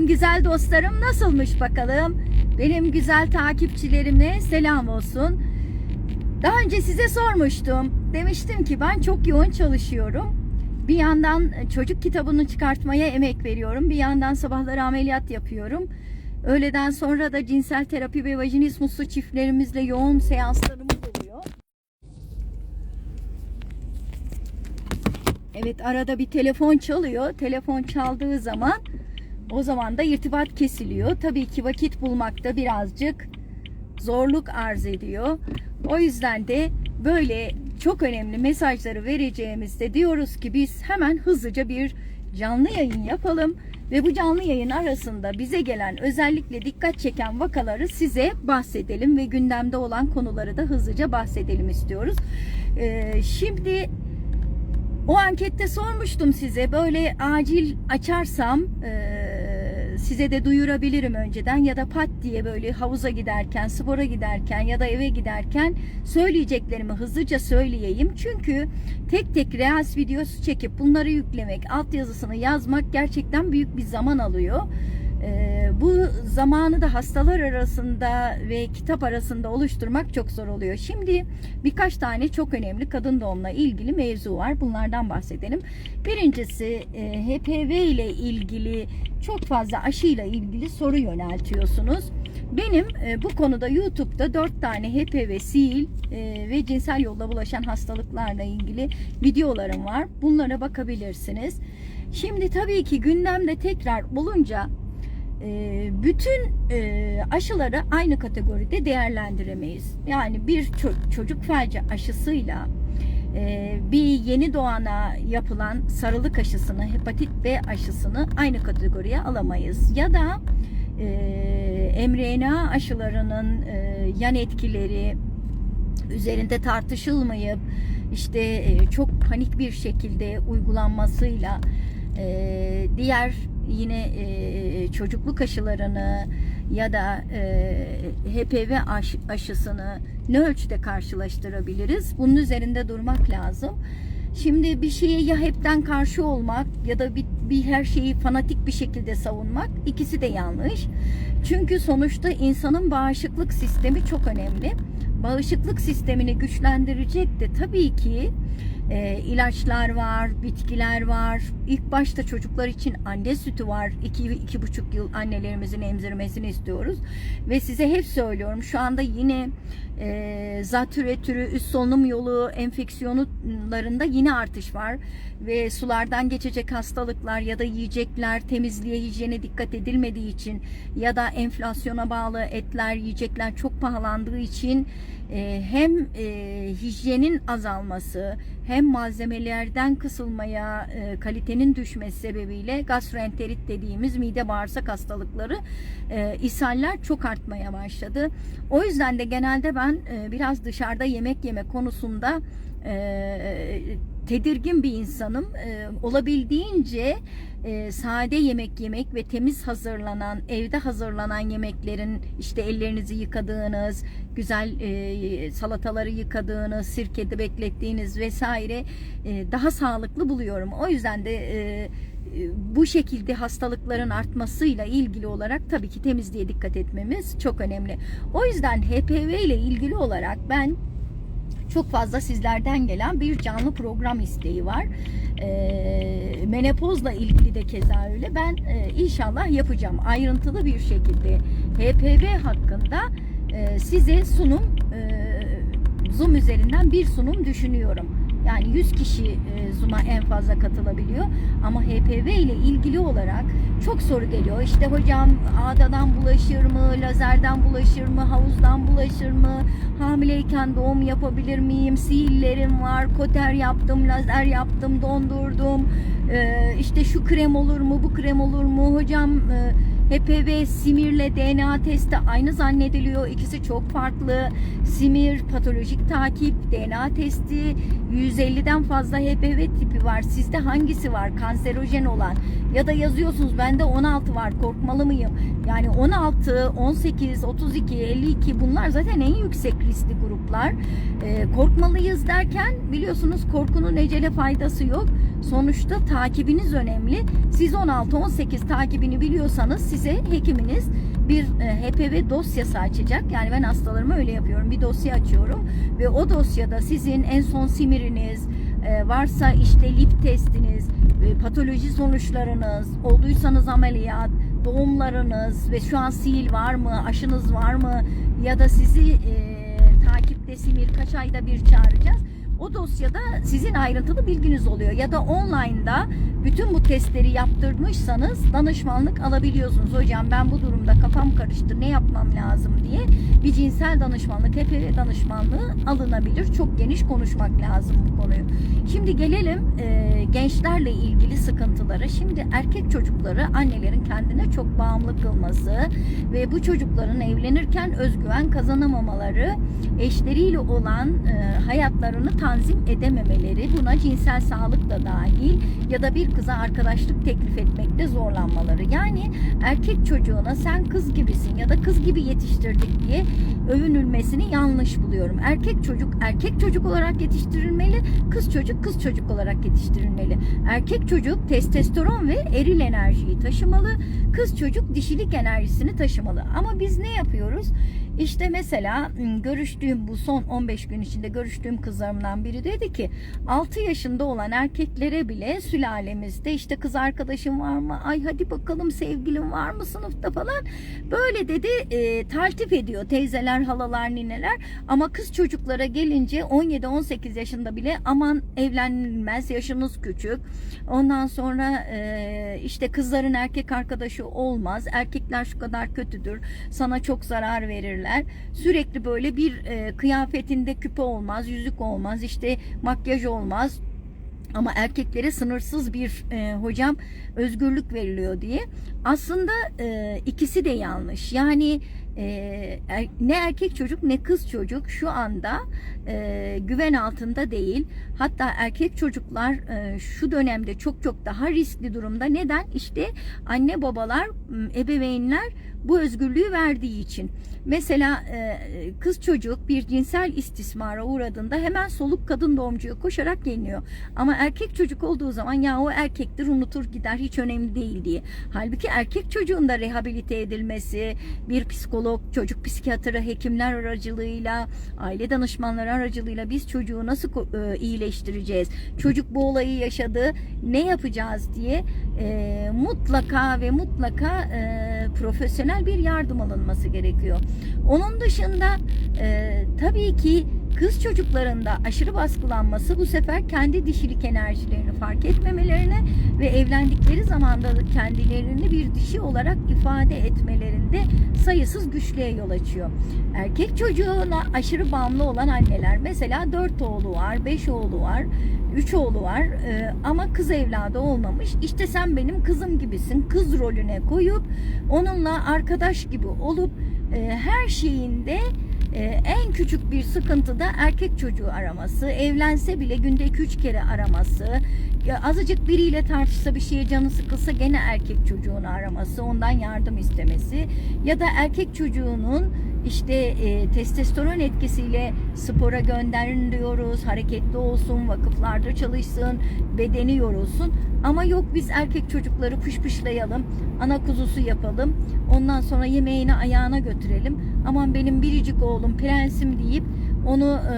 Benim güzel dostlarım nasılmış bakalım? Benim güzel takipçilerime selam olsun. Daha önce size sormuştum. Demiştim ki ben çok yoğun çalışıyorum. Bir yandan çocuk kitabını çıkartmaya emek veriyorum. Bir yandan sabahları ameliyat yapıyorum. Öğleden sonra da cinsel terapi ve vajinismuslu çiftlerimizle yoğun seanslarımız oluyor. Evet arada bir telefon çalıyor. Telefon çaldığı zaman o zaman da irtibat kesiliyor. Tabii ki vakit bulmakta birazcık zorluk arz ediyor. O yüzden de böyle çok önemli mesajları vereceğimizde diyoruz ki biz hemen hızlıca bir canlı yayın yapalım ve bu canlı yayın arasında bize gelen özellikle dikkat çeken vakaları size bahsedelim ve gündemde olan konuları da hızlıca bahsedelim istiyoruz. Ee, şimdi o ankette sormuştum size böyle acil açarsam e, size de duyurabilirim önceden ya da pat diye böyle havuza giderken, spora giderken ya da eve giderken söyleyeceklerimi hızlıca söyleyeyim. Çünkü tek tek reels videosu çekip bunları yüklemek, altyazısını yazmak gerçekten büyük bir zaman alıyor. Ee, bu zamanı da hastalar arasında ve kitap arasında oluşturmak çok zor oluyor. Şimdi birkaç tane çok önemli kadın doğumla ilgili mevzu var. Bunlardan bahsedelim. Birincisi e, HPV ile ilgili çok fazla aşıyla ilgili soru yöneltiyorsunuz. Benim e, bu konuda YouTube'da 4 tane HPV, sil e, ve cinsel yolla bulaşan hastalıklarla ilgili videolarım var. Bunlara bakabilirsiniz. Şimdi tabii ki gündemde tekrar olunca e, bütün aşıları aynı kategoride değerlendiremeyiz. Yani bir ço- çocuk felci aşısıyla bir yeni doğana yapılan sarılık aşısını, hepatit B aşısını aynı kategoriye alamayız. Ya da e, mRNA aşılarının yan etkileri üzerinde tartışılmayıp işte çok panik bir şekilde uygulanmasıyla e, diğer yine e, çocukluk aşılarını ya da e, HPV aş- aşısını ne ölçüde karşılaştırabiliriz? Bunun üzerinde durmak lazım. Şimdi bir şeye ya hepten karşı olmak ya da bir, bir her şeyi fanatik bir şekilde savunmak ikisi de yanlış. Çünkü sonuçta insanın bağışıklık sistemi çok önemli. Bağışıklık sistemini güçlendirecek de tabii ki e, ilaçlar var, bitkiler var. İlk başta çocuklar için anne sütü var. 2 iki, buçuk yıl annelerimizin emzirmesini istiyoruz. Ve size hep söylüyorum şu anda yine e, zatüre türü üst solunum yolu enfeksiyonlarında yine artış var. Ve sulardan geçecek hastalıklar ya da yiyecekler temizliğe, hijyene dikkat edilmediği için ya da enflasyona bağlı etler, yiyecekler çok pahalandığı için e, hem e, hijyenin azalması hem malzemelerden kısılmaya, e, kalitenin düşmesi sebebiyle gastroenterit dediğimiz mide bağırsak hastalıkları, e, ishaller çok artmaya başladı. O yüzden de genelde ben e, biraz dışarıda yemek yeme konusunda e, tedirgin bir insanım. E, olabildiğince sade yemek yemek ve temiz hazırlanan, evde hazırlanan yemeklerin işte ellerinizi yıkadığınız, güzel salataları yıkadığınız, sirkede beklettiğiniz vesaire daha sağlıklı buluyorum. O yüzden de bu şekilde hastalıkların artmasıyla ilgili olarak tabii ki temizliğe dikkat etmemiz çok önemli. O yüzden HPV ile ilgili olarak ben çok fazla sizlerden gelen bir canlı program isteği var. E, menopozla ilgili de keza öyle. Ben e, inşallah yapacağım. Ayrıntılı bir şekilde HPV hakkında e, size sunum e, Zoom üzerinden bir sunum düşünüyorum. Yani 100 kişi e, Zoom'a en fazla katılabiliyor. Ama HPV ile ilgili olarak çok soru geliyor. İşte hocam ağdadan bulaşır mı, lazerden bulaşır mı, havuzdan bulaşır mı, hamileyken doğum yapabilir miyim, sihirlerim var, koter yaptım, lazer yaptım, dondurdum. E, işte şu krem olur mu, bu krem olur mu, hocam e, HPV simirle DNA testi aynı zannediliyor. İkisi çok farklı. Simir patolojik takip, DNA testi 150'den fazla HPV tipi var. Sizde hangisi var? Kanserojen olan Ya da yazıyorsunuz bende 16 var korkmalı mıyım? Yani 16, 18, 32, 52 bunlar zaten en yüksek riskli gruplar. Ee, korkmalıyız derken biliyorsunuz korkunun ecele faydası yok. Sonuçta takibiniz önemli. Siz 16-18 takibini biliyorsanız size hekiminiz bir e, HPV dosyası açacak. Yani ben hastalarıma öyle yapıyorum. Bir dosya açıyorum ve o dosyada sizin en son simiriniz, e, varsa işte lip testiniz, e, patoloji sonuçlarınız, olduysanız ameliyat, doğumlarınız ve şu an sil var mı, aşınız var mı ya da sizi e, takipte simir kaç ayda bir çağıracağız. O dosyada sizin ayrıntılı bilginiz oluyor ya da online'da bütün bu testleri yaptırmışsanız danışmanlık alabiliyorsunuz. Hocam ben bu durumda kafam karıştı ne yapmam lazım diye bir cinsel danışmanlık, HPV danışmanlığı alınabilir. Çok geniş konuşmak lazım bu konuyu. Şimdi gelelim e, gençlerle ilgili sıkıntılara. Şimdi erkek çocukları annelerin kendine çok bağımlı kılması ve bu çocukların evlenirken özgüven kazanamamaları, eşleriyle olan e, hayatlarını tanzim edememeleri, buna cinsel sağlık da dahil ya da bir kıza arkadaşlık teklif etmekte zorlanmaları. Yani erkek çocuğuna sen kız gibisin ya da kız gibi yetiştirdik diye övünülmesini yanlış buluyorum. Erkek çocuk erkek çocuk olarak yetiştirilmeli, kız çocuk kız çocuk olarak yetiştirilmeli. Erkek çocuk testosteron ve eril enerjiyi taşımalı, kız çocuk dişilik enerjisini taşımalı. Ama biz ne yapıyoruz? İşte mesela görüştüğüm bu son 15 gün içinde görüştüğüm kızlarımdan biri dedi ki 6 yaşında olan erkeklere bile sülalemizde işte kız arkadaşım var mı? Ay hadi bakalım sevgilim var mı sınıfta falan. Böyle dedi e, taltif ediyor teyzeler, halalar, nineler. Ama kız çocuklara gelince 17-18 yaşında bile aman evlenilmez yaşınız küçük. Ondan sonra e, işte kızların erkek arkadaşı olmaz. Erkekler şu kadar kötüdür. Sana çok zarar verirler. Sürekli böyle bir e, kıyafetinde küpe olmaz, yüzük olmaz, işte makyaj olmaz. Ama erkeklere sınırsız bir e, hocam özgürlük veriliyor diye. Aslında e, ikisi de yanlış. Yani e, er- ne erkek çocuk ne kız çocuk şu anda e, güven altında değil. Hatta erkek çocuklar e, şu dönemde çok çok daha riskli durumda. Neden? İşte anne babalar, ebeveynler bu özgürlüğü verdiği için. Mesela e, kız çocuk bir cinsel istismara uğradığında hemen soluk kadın doğumcuya koşarak geliniyor. Ama erkek çocuk olduğu zaman ya o erkektir unutur gider hiç önemli değil diye. Halbuki erkek çocuğun da rehabilite edilmesi, bir psikolog, çocuk psikiyatrı, hekimler aracılığıyla, aile danışmanları aracılığıyla biz çocuğu nasıl e, iyileştireceğiz? Çocuk bu olayı yaşadı, ne yapacağız diye e, mutlaka ve mutlaka e, profesyonel bir yardım alınması gerekiyor. Onun dışında e, tabii ki kız çocuklarında aşırı baskılanması bu sefer kendi dişilik enerjilerini fark etmemelerine ve evlendikleri zamanda da kendilerini bir dişi olarak ifade etmelerinde sayısız güçlüğe yol açıyor. Erkek çocuğuna aşırı bağımlı olan anneler mesela 4 oğlu var, 5 oğlu var, 3 oğlu var e, ama kız evladı olmamış. İşte sen benim kızım gibisin. Kız rolüne koyup onunla arkadaş gibi olup e, her şeyinde e, en küçük bir sıkıntıda erkek çocuğu araması, evlense bile günde 2-3 kere araması, azıcık biriyle tartışsa bir şeye canı sıkılsa gene erkek çocuğunu araması, ondan yardım istemesi ya da erkek çocuğunun işte e, testosteron etkisiyle spora gönderin diyoruz, hareketli olsun, vakıflarda çalışsın, bedeni yorulsun. Ama yok biz erkek çocukları pışpışlayalım, ana kuzusu yapalım, ondan sonra yemeğini ayağına götürelim. Aman benim biricik oğlum prensim deyip onu e,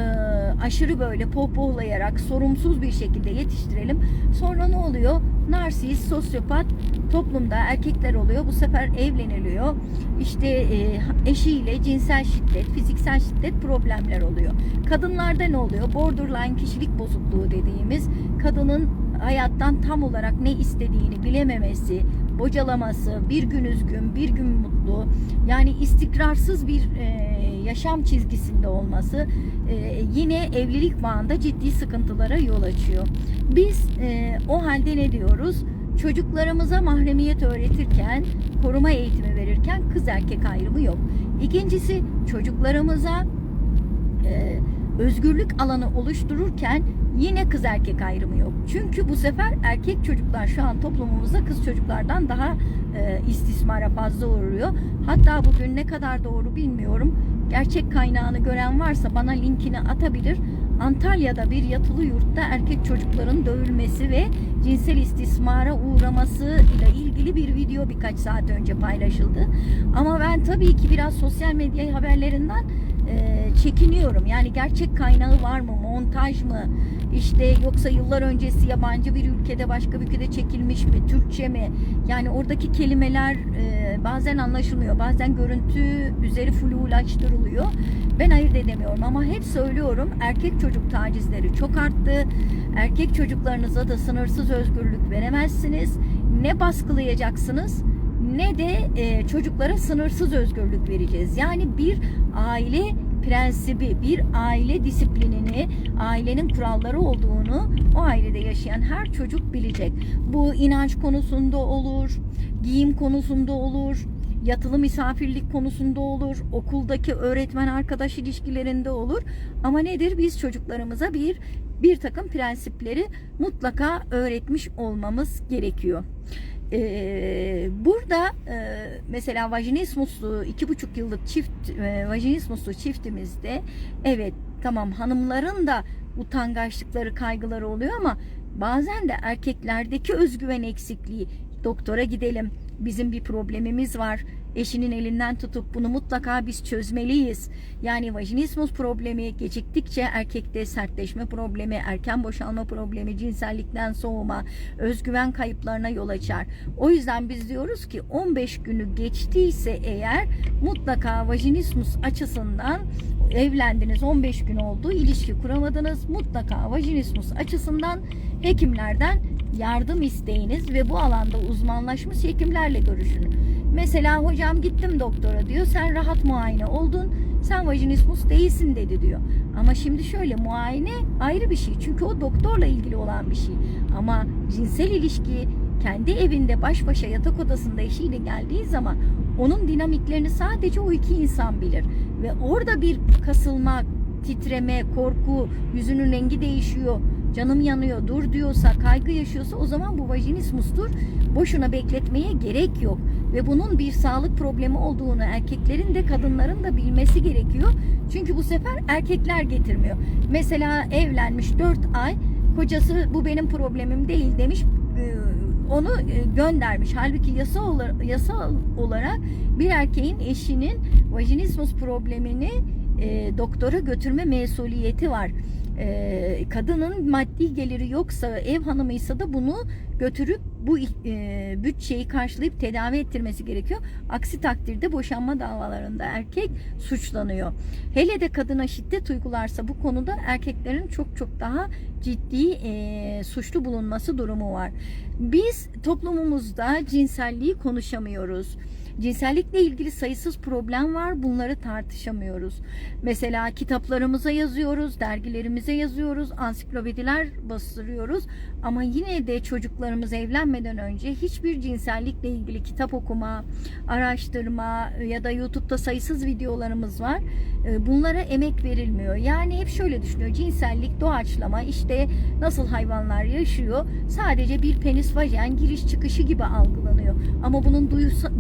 aşırı böyle pohpohlayarak sorumsuz bir şekilde yetiştirelim. Sonra ne oluyor? Narsist, sosyopat toplumda erkekler oluyor. Bu sefer evleniliyor. İşte e, eşiyle cinsel şiddet, fiziksel şiddet problemler oluyor. Kadınlarda ne oluyor? Borderline kişilik bozukluğu dediğimiz kadının hayattan tam olarak ne istediğini bilememesi, bocalaması, bir gün üzgün, bir gün mutlu, yani istikrarsız bir e, yaşam çizgisinde olması e, yine evlilik bağında ciddi sıkıntılara yol açıyor. Biz e, o halde ne diyoruz? Çocuklarımıza mahremiyet öğretirken, koruma eğitimi verirken kız erkek ayrımı yok. İkincisi çocuklarımıza e, özgürlük alanı oluştururken Yine kız erkek ayrımı yok. Çünkü bu sefer erkek çocuklar şu an toplumumuzda kız çocuklardan daha istismara fazla uğruyor. Hatta bugün ne kadar doğru bilmiyorum. Gerçek kaynağını gören varsa bana linkini atabilir. Antalya'da bir yatılı yurtta erkek çocukların dövülmesi ve cinsel istismara uğraması ile ilgili bir video birkaç saat önce paylaşıldı. Ama ben tabii ki biraz sosyal medya haberlerinden e, çekiniyorum. Yani gerçek kaynağı var mı? Montaj mı? İşte yoksa yıllar öncesi yabancı bir ülkede başka bir ülkede çekilmiş mi? Türkçe mi? Yani oradaki kelimeler e, bazen anlaşılmıyor. Bazen görüntü üzeri flulaştırılıyor. Ben ayırt edemiyorum ama hep söylüyorum erkek çocuk tacizleri çok arttı. Erkek çocuklarınıza da sınırsız özgürlük veremezsiniz. Ne baskılayacaksınız? ne de e, çocuklara sınırsız özgürlük vereceğiz. Yani bir aile prensibi, bir aile disiplinini, ailenin kuralları olduğunu o ailede yaşayan her çocuk bilecek. Bu inanç konusunda olur, giyim konusunda olur, yatılı misafirlik konusunda olur, okuldaki öğretmen arkadaş ilişkilerinde olur. Ama nedir? Biz çocuklarımıza bir bir takım prensipleri mutlaka öğretmiş olmamız gerekiyor. Ee, burada e, mesela vajinismuslu iki buçuk yıllık çift e, vajinismuslu çiftimizde evet tamam hanımların da utangaçlıkları kaygıları oluyor ama bazen de erkeklerdeki özgüven eksikliği doktora gidelim bizim bir problemimiz var eşinin elinden tutup bunu mutlaka biz çözmeliyiz. Yani vajinismus problemi geciktikçe erkekte sertleşme problemi, erken boşalma problemi, cinsellikten soğuma, özgüven kayıplarına yol açar. O yüzden biz diyoruz ki 15 günü geçtiyse eğer mutlaka vajinismus açısından evlendiniz 15 gün oldu ilişki kuramadınız mutlaka vajinismus açısından hekimlerden yardım isteyiniz ve bu alanda uzmanlaşmış hekimlerle görüşün. Mesela hocam gittim doktora diyor. Sen rahat muayene oldun. Sen vajinismus değilsin dedi diyor. Ama şimdi şöyle muayene ayrı bir şey. Çünkü o doktorla ilgili olan bir şey. Ama cinsel ilişki kendi evinde baş başa yatak odasında eşiyle geldiği zaman onun dinamiklerini sadece o iki insan bilir. Ve orada bir kasılma, titreme, korku, yüzünün rengi değişiyor canım yanıyor dur diyorsa kaygı yaşıyorsa o zaman bu vajinismustur. Boşuna bekletmeye gerek yok. Ve bunun bir sağlık problemi olduğunu erkeklerin de kadınların da bilmesi gerekiyor. Çünkü bu sefer erkekler getirmiyor. Mesela evlenmiş 4 ay kocası bu benim problemim değil demiş ee, onu e, göndermiş. Halbuki yasa olarak, yasal olarak bir erkeğin eşinin vajinismus problemini e, doktora götürme mesuliyeti var e, kadının maddi geliri yoksa ev hanımıysa da bunu götürüp bu e, bütçeyi karşılayıp tedavi ettirmesi gerekiyor. Aksi takdirde boşanma davalarında erkek suçlanıyor. Hele de kadına şiddet uygularsa bu konuda erkeklerin çok çok daha ciddi e, suçlu bulunması durumu var. Biz toplumumuzda cinselliği konuşamıyoruz. Cinsellikle ilgili sayısız problem var. Bunları tartışamıyoruz. Mesela kitaplarımıza yazıyoruz, dergilerimize yazıyoruz, ansiklopediler bastırıyoruz. Ama yine de çocuklarımız evlenmeden önce hiçbir cinsellikle ilgili kitap okuma, araştırma ya da YouTube'da sayısız videolarımız var. Ee, bunlara emek verilmiyor. Yani hep şöyle düşünüyor. Cinsellik, doğaçlama, işte nasıl hayvanlar yaşıyor. Sadece bir penis vajen giriş çıkışı gibi algılanıyor. Ama bunun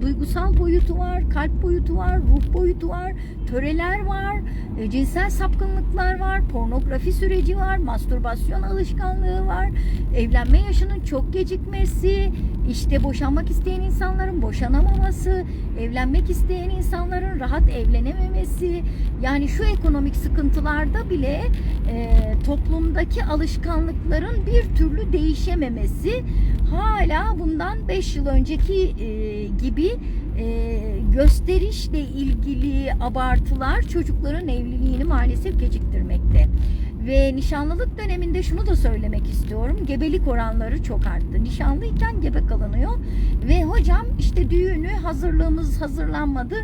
duygusal boyutu var, kalp boyutu var, ruh boyutu var, töreler var, e, cinsel sapkınlıklar var, pornografi süreci var, mastürbasyon alışkanlığı var, evlenme yaşının çok gecikmesi, işte boşanmak isteyen insanların boşanamaması, evlenmek isteyen insanların rahat evlenememesi, yani şu ekonomik sıkıntılarda bile e, toplumdaki alışkanlıkların bir türlü değişememesi hala bundan 5 yıl önceki e, gibi e, gösterişle ilgili abartılar çocukların evliliğini maalesef geciktirmekte. Ve nişanlılık döneminde şunu da söylemek istiyorum. Gebelik oranları çok arttı. Nişanlıyken gebe kalınıyor. Ve hocam işte düğünü hazırlığımız hazırlanmadı.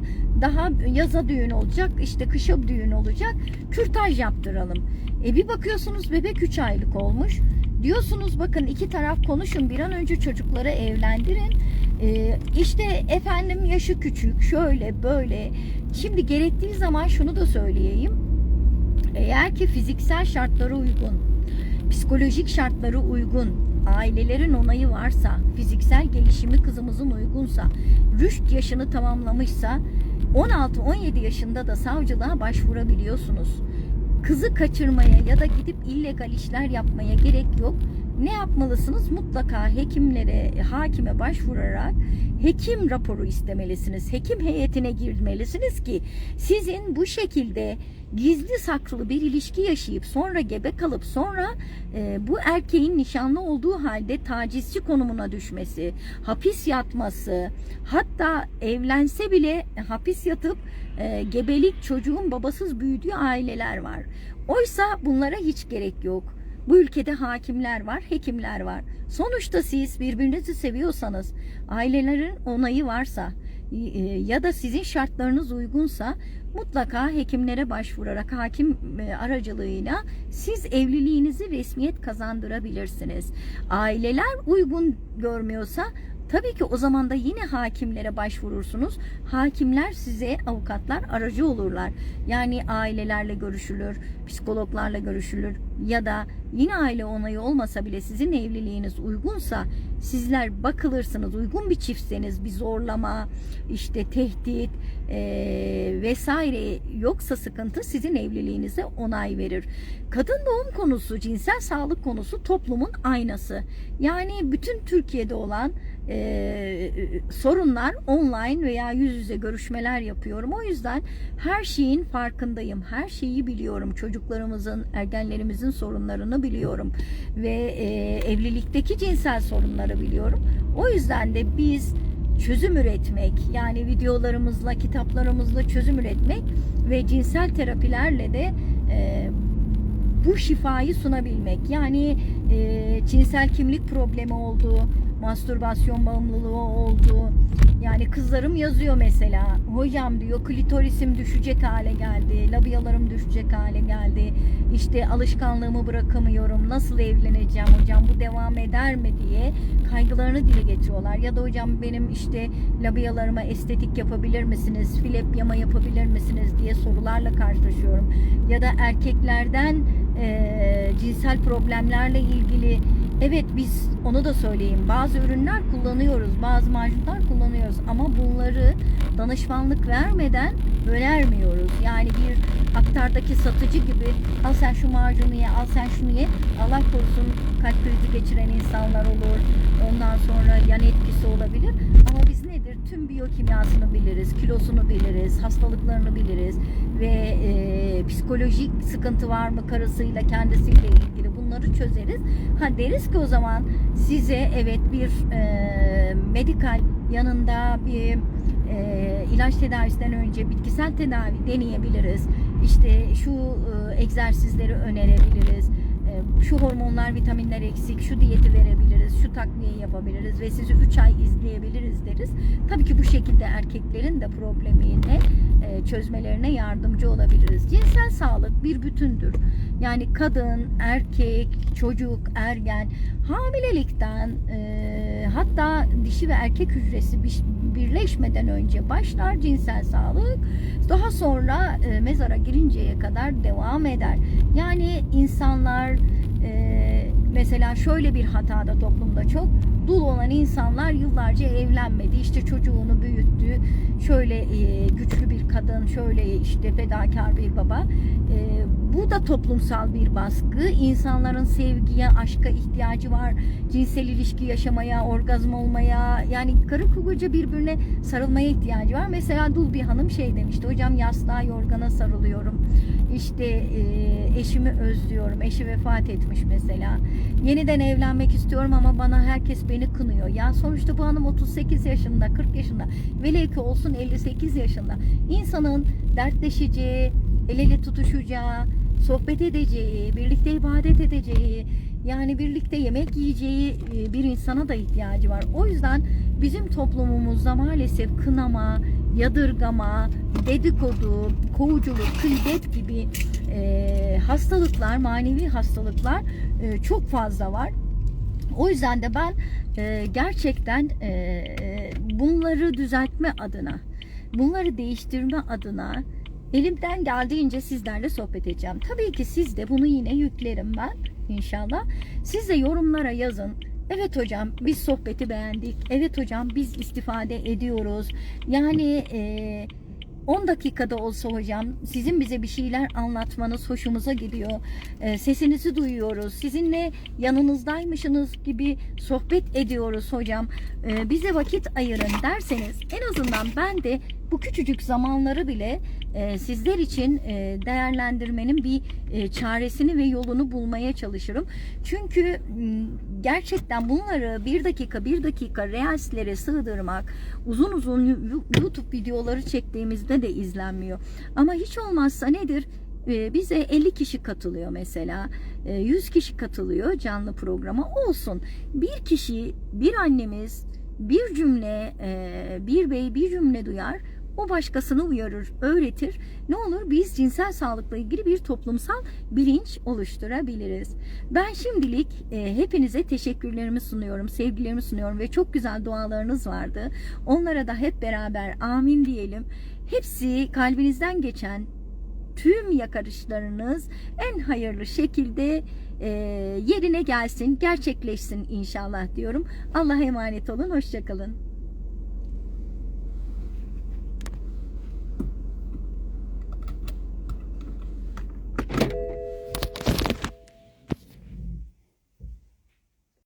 Daha yaza düğün olacak. işte kışa düğün olacak. Kürtaj yaptıralım. E bir bakıyorsunuz bebek 3 aylık olmuş. Diyorsunuz bakın iki taraf konuşun bir an önce çocukları evlendirin. Ee, işte efendim yaşı küçük şöyle böyle. Şimdi gerektiği zaman şunu da söyleyeyim. Eğer ki fiziksel şartlara uygun psikolojik şartları uygun, ailelerin onayı varsa, fiziksel gelişimi kızımızın uygunsa, rüşt yaşını tamamlamışsa 16-17 yaşında da savcılığa başvurabiliyorsunuz. Kızı kaçırmaya ya da gidip illegal işler yapmaya gerek yok. Ne yapmalısınız? Mutlaka hekimlere, hakime başvurarak hekim raporu istemelisiniz. Hekim heyetine girmelisiniz ki sizin bu şekilde gizli saklı bir ilişki yaşayıp sonra gebe kalıp sonra e, bu erkeğin nişanlı olduğu halde tacizci konumuna düşmesi, hapis yatması, hatta evlense bile hapis yatıp e, gebelik çocuğun babasız büyüdüğü aileler var. Oysa bunlara hiç gerek yok. Bu ülkede hakimler var, hekimler var. Sonuçta siz birbirinizi seviyorsanız, ailelerin onayı varsa e, ya da sizin şartlarınız uygunsa mutlaka hekimlere başvurarak hakim e, aracılığıyla siz evliliğinizi resmiyet kazandırabilirsiniz. Aileler uygun görmüyorsa Tabii ki o zaman da yine hakimlere başvurursunuz. Hakimler size avukatlar aracı olurlar. Yani ailelerle görüşülür, psikologlarla görüşülür ya da yine aile onayı olmasa bile sizin evliliğiniz uygunsa sizler bakılırsınız. Uygun bir çiftseniz bir zorlama, işte tehdit eee, vesaire yoksa sıkıntı sizin evliliğinize onay verir. Kadın doğum konusu, cinsel sağlık konusu toplumun aynası. Yani bütün Türkiye'de olan e, sorunlar online veya yüz yüze görüşmeler yapıyorum. O yüzden her şeyin farkındayım. Her şeyi biliyorum. Çocuklarımızın, ergenlerimizin sorunlarını biliyorum. Ve e, evlilikteki cinsel sorunları biliyorum. O yüzden de biz çözüm üretmek yani videolarımızla, kitaplarımızla çözüm üretmek ve cinsel terapilerle de e, bu şifayı sunabilmek. Yani e, cinsel kimlik problemi oldu, mastürbasyon bağımlılığı oldu. Yani kızlarım yazıyor mesela. Hocam diyor klitorisim düşecek hale geldi. Labiyalarım düşecek hale geldi. İşte alışkanlığımı bırakamıyorum. Nasıl evleneceğim hocam? Bu devam eder mi diye kaygılarını dile getiriyorlar. Ya da hocam benim işte labiyalarıma estetik yapabilir misiniz? Filep yama yapabilir misiniz diye sorularla karşılaşıyorum. Ya da erkeklerden e, cinsel problemlerle ilgili evet biz onu da söyleyeyim. Bazı ürünler kullanıyoruz bazı macunlar kullanıyoruz ama bunları danışmanlık vermeden önermiyoruz. Yani bir aktardaki satıcı gibi al sen şu macunu ye al sen şunu ye Allah korusun kalp krizi geçiren insanlar olur ondan sonra yan etkisi olabilir. Ama biz nedir? Tüm biyokimyasını biliriz kilosunu biliriz hastalıklarını biliriz ve e, psikolojik sıkıntı var mı karısıyla kendisiyle ilgili bunları çözeriz. Ha deriz ki o zaman size evet bir e, medikal yanında bir e, ilaç tedavisinden önce bitkisel tedavi deneyebiliriz. İşte şu e, egzersizleri önerebiliriz. E, şu hormonlar, vitaminler eksik, şu diyeti verebiliriz, şu takviyeyi yapabiliriz ve sizi 3 ay izleyebiliriz deriz. Tabii ki bu şekilde erkeklerin de problemini e, çözmelerine yardımcı olabiliriz. Cinsel sağlık bir bütündür. Yani kadın, erkek, çocuk, ergen hamilelikten e, hatta dişi ve erkek hücresi bir- birleşmeden önce başlar cinsel sağlık. Daha sonra e, mezara girinceye kadar devam eder. Yani insanlar e, mesela şöyle bir hatada toplumda çok dul olan insanlar yıllarca evlenmedi. İşte çocuğunu büyüttü. Şöyle e, güçlü bir kadın, şöyle işte fedakar bir baba. E, bu da toplumsal bir baskı. İnsanların sevgiye, aşka ihtiyacı var. Cinsel ilişki yaşamaya, orgazm olmaya, yani karı koca birbirine sarılmaya ihtiyacı var. Mesela dul bir hanım şey demişti. Hocam yastığa, yorgana sarılıyorum. İşte e, eşimi özlüyorum. Eşi vefat etmiş mesela. Yeniden evlenmek istiyorum ama bana herkes beni kınıyor. Ya sonuçta bu hanım 38 yaşında, 40 yaşında. Velev ki olsun 58 yaşında. İnsanın dertleşeceği, el ele tutuşacağı, sohbet edeceği, birlikte ibadet edeceği, yani birlikte yemek yiyeceği e, bir insana da ihtiyacı var. O yüzden bizim toplumumuzda maalesef kınama, yadırgama, dedikodu, kovuculuk, gıybet gibi e, hastalıklar, manevi hastalıklar e, çok fazla var. O yüzden de ben e, gerçekten e, bunları düzeltme adına, bunları değiştirme adına elimden geldiğince sizlerle sohbet edeceğim. Tabii ki siz de bunu yine yüklerim ben. inşallah. Siz de yorumlara yazın. Evet hocam biz sohbeti beğendik. Evet hocam biz istifade ediyoruz. Yani e, 10 dakikada olsa hocam sizin bize bir şeyler anlatmanız hoşumuza gidiyor. E, sesinizi duyuyoruz. Sizinle yanınızdaymışsınız gibi sohbet ediyoruz hocam. E, bize vakit ayırın derseniz en azından ben de bu küçücük zamanları bile e, sizler için e, değerlendirmenin bir e, çaresini ve yolunu bulmaya çalışırım. Çünkü gerçekten bunları bir dakika bir dakika reelslere sığdırmak uzun uzun YouTube videoları çektiğimizde de izlenmiyor. Ama hiç olmazsa nedir? E, bize 50 kişi katılıyor mesela. E, 100 kişi katılıyor canlı programa. Olsun. Bir kişi, bir annemiz bir cümle, e, bir bey bir cümle duyar. O başkasını uyarır, öğretir. Ne olur biz cinsel sağlıkla ilgili bir toplumsal bilinç oluşturabiliriz. Ben şimdilik e, hepinize teşekkürlerimi sunuyorum, sevgilerimi sunuyorum ve çok güzel dualarınız vardı. Onlara da hep beraber amin diyelim. Hepsi kalbinizden geçen tüm yakarışlarınız en hayırlı şekilde e, yerine gelsin, gerçekleşsin inşallah diyorum. Allah'a emanet olun, hoşçakalın.